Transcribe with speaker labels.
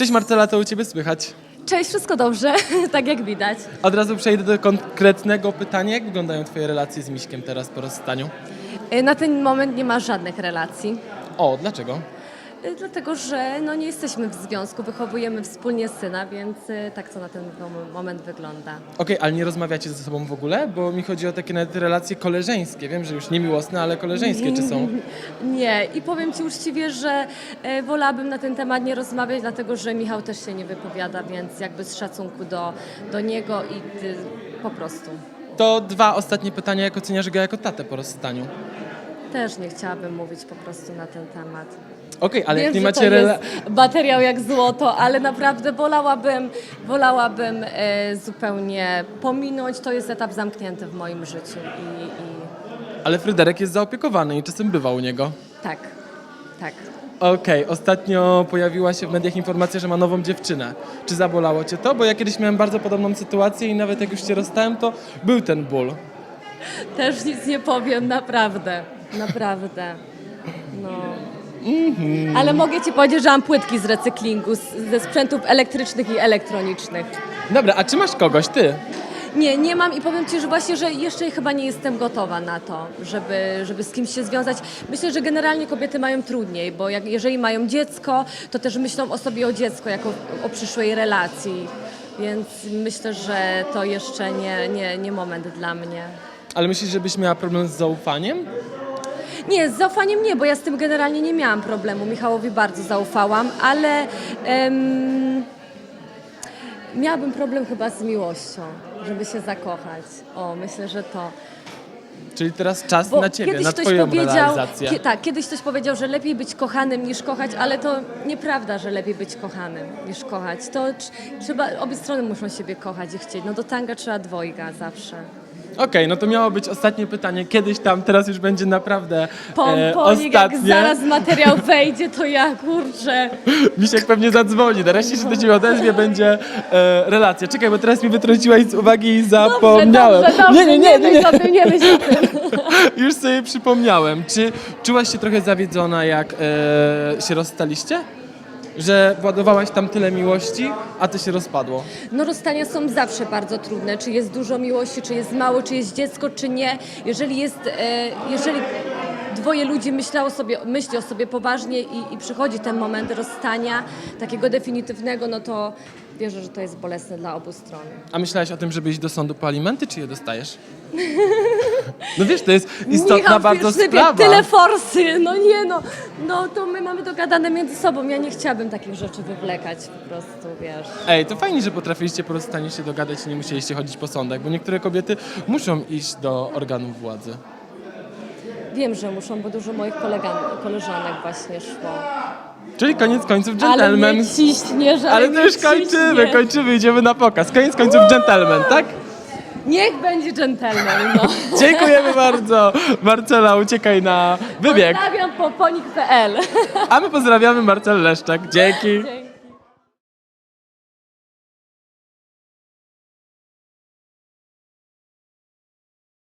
Speaker 1: Cześć Marcela, co u Ciebie słychać?
Speaker 2: Cześć, wszystko dobrze, tak jak widać.
Speaker 1: Od razu przejdę do konkretnego pytania. Jak wyglądają Twoje relacje z Miśkiem teraz po rozstaniu?
Speaker 2: Y, Na ten moment nie ma żadnych relacji,
Speaker 1: O, dlaczego?
Speaker 2: Y, dlatego że no, nie jesteśmy w związku, wychowujemy wspólnie syna, więc y, tak to na ten mom- moment wygląda.
Speaker 1: Okej, ale nie rozmawiacie ze sobą w ogóle? Bo mi chodzi o takie nawet relacje koleżeńskie. Wiem, że już nie miłosne, ale koleżeńskie czy są?
Speaker 2: Nie, i powiem Ci uczciwie, że e, wolałabym na ten temat nie rozmawiać, dlatego że Michał też się nie wypowiada, więc jakby z szacunku do, do niego i po prostu.
Speaker 1: To dwa ostatnie pytania. Jak oceniasz go jako tatę po rozstaniu?
Speaker 2: Też nie chciałabym mówić po prostu na ten temat.
Speaker 1: Okej, ale jak
Speaker 2: Wiem,
Speaker 1: nie
Speaker 2: że to
Speaker 1: macie rela-
Speaker 2: jest materiał jak złoto, ale naprawdę wolałabym, wolałabym e, zupełnie pominąć. To jest etap zamknięty w moim życiu i, i
Speaker 1: Ale Fryderek jest zaopiekowany i czasem bywa u niego.
Speaker 2: tak, tak.
Speaker 1: Okej, ostatnio pojawiła się w mediach informacja, że ma nową dziewczynę. Czy zabolało Cię to? Bo ja kiedyś miałem bardzo podobną sytuację i nawet jak już się rozstałem, to był ten ból.
Speaker 2: Też nic nie powiem, naprawdę, naprawdę. No. Ale mogę Ci powiedzieć, że mam płytki z recyklingu, z, ze sprzętów elektrycznych i elektronicznych.
Speaker 1: Dobra, a czy masz kogoś, Ty?
Speaker 2: Nie, nie mam i powiem Ci, że właśnie, że jeszcze chyba nie jestem gotowa na to, żeby, żeby z kimś się związać. Myślę, że generalnie kobiety mają trudniej, bo jak, jeżeli mają dziecko, to też myślą o sobie o dziecko, jako o przyszłej relacji. Więc myślę, że to jeszcze nie, nie, nie moment dla mnie.
Speaker 1: Ale myślisz, żebyś miała problem z zaufaniem?
Speaker 2: Nie, z zaufaniem nie, bo ja z tym generalnie nie miałam problemu. Michałowi bardzo zaufałam, ale em, miałabym problem chyba z miłością, żeby się zakochać. O, myślę, że to.
Speaker 1: Czyli teraz czas
Speaker 2: Bo
Speaker 1: na Ciebie,
Speaker 2: kiedyś
Speaker 1: na
Speaker 2: ktoś
Speaker 1: Twoją
Speaker 2: powiedział,
Speaker 1: realizację.
Speaker 2: kie- tak, kiedyś ktoś powiedział, że lepiej być kochanym niż kochać, ale to nieprawda, że lepiej być kochanym niż kochać. To tr- trzeba, obie strony muszą siebie kochać i chcieć. No do tanga trzeba dwojga zawsze.
Speaker 1: Okej, no to miało być ostatnie pytanie. Kiedyś tam, teraz już będzie naprawdę e,
Speaker 2: Pomponik, jak
Speaker 1: ostatnie.
Speaker 2: zaraz materiał wejdzie, to ja kurczę.
Speaker 1: Misiek pewnie zadzwoni. Nareszcie się do Ciebie odezwie, będzie e, relacja. Czekaj, bo teraz mi wytrąciłaś z uwagi i zapomniałem.
Speaker 2: Dobrze, dobrze,
Speaker 1: nie, nie, nie, nie.
Speaker 2: myśl o tym, nie myśl o tym.
Speaker 1: Już sobie przypomniałem. Czy czułaś się trochę zawiedzona, jak e, się rozstaliście? Że władowałaś tam tyle miłości, a to się rozpadło.
Speaker 2: No rozstania są zawsze bardzo trudne. Czy jest dużo miłości, czy jest mało, czy jest dziecko, czy nie. Jeżeli jest, e, jeżeli dwoje ludzi myślą o sobie, myśli o sobie poważnie i, i przychodzi ten moment rozstania, takiego definitywnego, no to wierzę, że to jest bolesne dla obu stron.
Speaker 1: A myślałaś o tym, żeby iść do sądu po alimenty, czy je dostajesz? No wiesz, to jest istotna
Speaker 2: Michał,
Speaker 1: bardzo
Speaker 2: wiesz, sypie
Speaker 1: sprawa.
Speaker 2: Tyle forsy, no nie no. No to my mamy dogadane między sobą. Ja nie chciałabym takich rzeczy wywlekać po prostu, wiesz.
Speaker 1: Ej, to fajnie, że potrafiliście po rozstaniu się dogadać i nie musieliście chodzić po sądach, bo niektóre kobiety muszą iść do organów władzy.
Speaker 2: Wiem, że muszą, bo dużo moich kolegan, koleżanek właśnie szło.
Speaker 1: Czyli koniec końców
Speaker 2: Ale
Speaker 1: gentleman.
Speaker 2: mnie ciśniesz, ale,
Speaker 1: Ale to
Speaker 2: mnie
Speaker 1: już kończymy, kończymy, idziemy na pokaz. Koniec końców gentleman, tak?
Speaker 2: Niech będzie dżentelmen, no.
Speaker 1: Dziękujemy bardzo. Marcela, uciekaj na wybieg.
Speaker 2: Pozdrawiam poponik.pl.
Speaker 1: A my pozdrawiamy Marcel Leszczak. Dzięki.
Speaker 2: Dzięki.